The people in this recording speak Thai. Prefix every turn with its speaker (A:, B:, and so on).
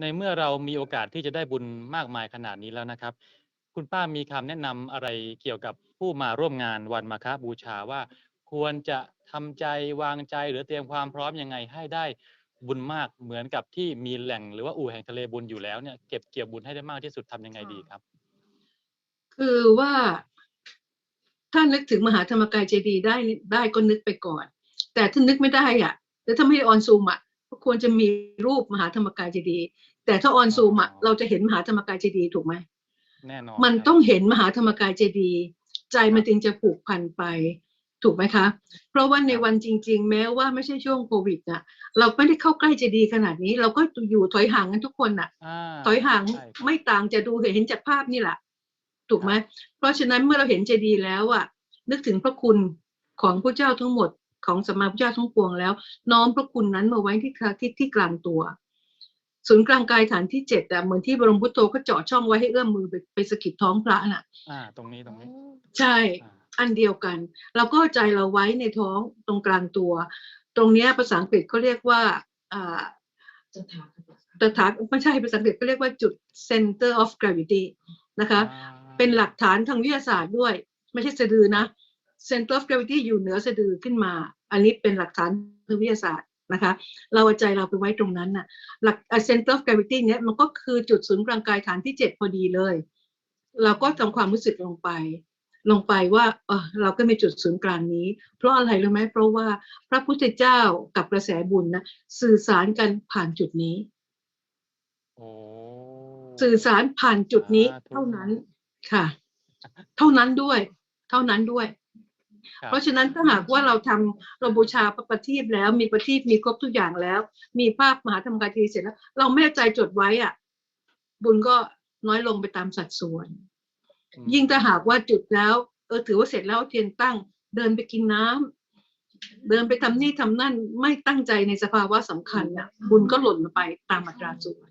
A: ในเมื่อเรามีโอกาสที่จะได้บุญมากมายขนาดนี้แล้วนะครับ คุณป้ามีคำแนะนำอะไรเกี่ยวกับผู้มาร่วมงานวันมาฆบูชาว่า ควรจะทำใจวางใจหรือเตรียมความพร้อมยังไงให้ได้บุญมากเหมือนกับที่มีแหล่งหรือว่าอู่แห่งทะเลบุญอยู่แล้วเนี่ยเก็บเกี่ยวบุญให้ได้มากที่สุดทำยังไงดีครับ
B: คือว่าถ้านึกถึงมหาธรรมกายเจดีย์ได้ได้ก็นึกไปก่อน แต่ถ้านึกไม่ได้อะแล้วถ้าไม่ได้ออนซูมอะ ควรจะมีรูปมหาธรรมกายเจดีย์แต่ถ้าออนซูมอะ
A: อ๋อ
B: เราจะเห็นมหาธรรมกายเจดีย์ถูกไหม
A: แน่นอน
B: มัน
A: ครับ
B: ต้องเห็นมหาธรรมกายเจดีย์ใจมันจึงจะผูกพันไปถูกไหมคะ เพราะว่าในวันจริง ๆ แม้ว่าไม่ใช่ช่วงโควิดน่ะเราไม่ได้เข้าใกล้เจดีย์ขนาดนี้ เราก็อยู่ถอยห่างกันทุกคนน่ะ
A: อ่า
B: ถอยห่าง
A: ใช่ครับ
B: ไม่ต่างจะดูเห็นจากภาพนี่แหละถูกไหมเพราะฉะนั้นเมื่อเราเห็นเจดีย์แล้วอะนึกถึงพระคุณของพระเจ้าทั้งหมด ของสมมาพระเจ้าทั้งปวงแล้ว น้อมพระคุณนั้นมาไว้ที่คาที่ที่กลางตัว ศูนย์กลางกายฐานที่เจ็ดอะเหมือนที่บรมพุทโธก็เจาะช่องไว้ให้เอื้อมมือไปไปสะกิดท้องพระน่ะ
A: อ่า ตรงนี้ตรงนี้
B: ใช่
A: อ่า
B: อันเดียวกัน เราก็เอาใจเราไว้ในท้องตรงกลางตัว ตรงเนี้ยภาษาอังกฤษเขาเรียกว่าอ่า
C: สถาคต
B: ตถาไม่ใช่ภาษาอังกฤษเขาเรียกว่าจุด center of gravity นะคะ
A: อ่า
B: เป็นหลักฐานทางวิทยาศาสตร์ด้วย ไม่ใช่สะดือนะ center of gravity อยู่เหนือสะดือขึ้นมา อันนี้เป็นหลักฐานทางวิทยาศาสตร์นะคะ เราเอาใจเราไปไว้ตรงนั้นน่ะหลักอะ center of gravity เนี้ยมันก็คือจุดศูนย์กลางกายฐานที่เจ็ดพอดีเลย เราก็ทำความรู้สึกลงไป ลงไปว่าเออเราก็มีจุดศูนย์กลางนี้ เพราะอะไรรู้ไหมเพราะว่าพระพุทธเจ้ากับกระแสบุญนะสื่อสารกันผ่านจุดนี้
A: โอ้
B: สื่อสารผ่านจุดนี้
A: สาธุ
B: เท่านั้นค่ะ เท่านั้นด้วย เท่านั้นด้วย
A: ครับ
B: เพราะฉะนั้นถ้าหากว่าเราทำเราบูชาพระประทีปแล้วมีประทีปมีครบทุกอย่างแล้ว มีภาพมหาธรรมกายเจดีย์เสร็จแล้ว เราไม่เอาใจจดไว้อะ บุญก็น้อยลงไปตามสัดส่วน
A: อืม
B: ยิ่งถ้าหากว่าจุดแล้วเออถือว่าเสร็จแล้วเอาเทียนตั้ง เดินไปกินน้ำเดินไปทำนี่ทำนั่นไม่ตั้งใจในสภาวะสำคัญน่ะบุญก็หล่นลงไปตามอัตราส่วน